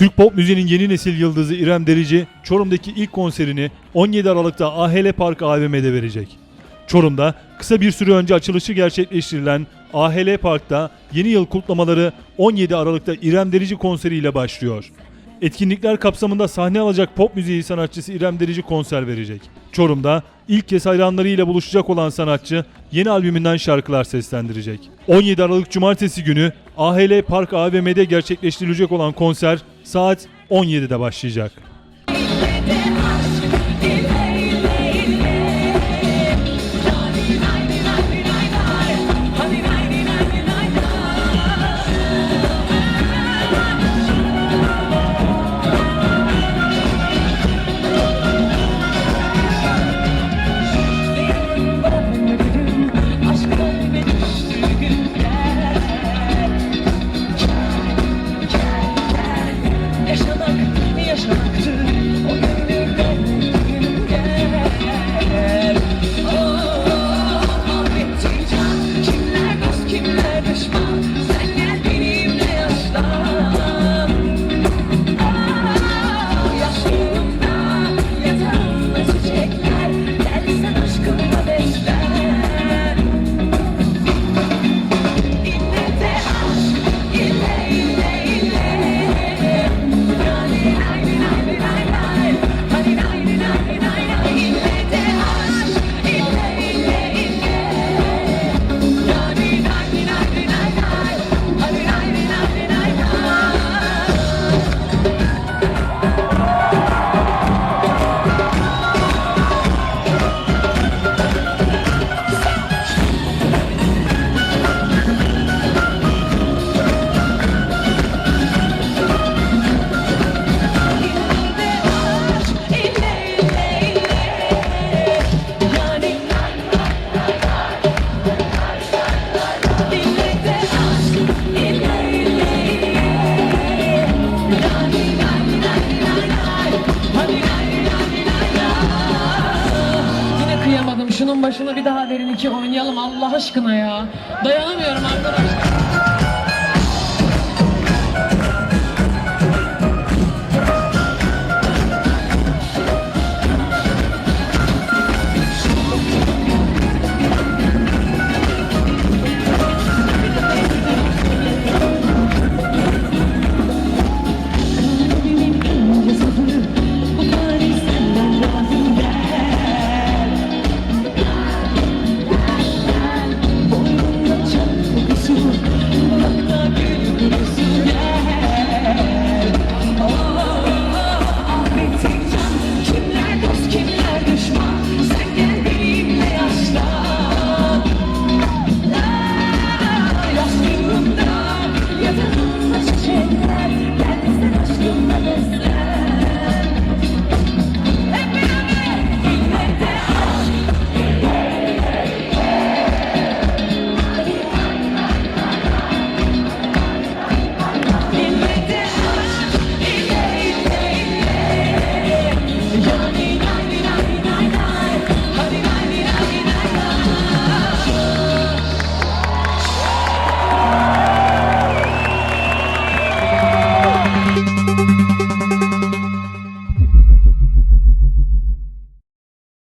Türk pop müziğinin yeni nesil yıldızı İrem Derici, Çorum'daki ilk konserini 17 Aralık'ta AHL Park AVM'de verecek. Çorum'da kısa bir süre önce açılışı gerçekleştirilen AHL Park'ta yeni yıl kutlamaları 17 Aralık'ta İrem Derici konseriyle başlıyor. Etkinlikler kapsamında sahne alacak pop müziği sanatçısı İrem Derici konser verecek. Çorum'da ilk kez hayranlarıyla buluşacak olan sanatçı yeni albümünden şarkılar seslendirecek. 17 Aralık Cumartesi günü AHL Park AVM'de gerçekleştirilecek olan konser saat 17'de başlayacak. Yaşamaktı Yine kıyamadım. Şunun başına bir daha verin iki oynayalım Allah aşkına ya. Dayanamıyorum arkadaşlar.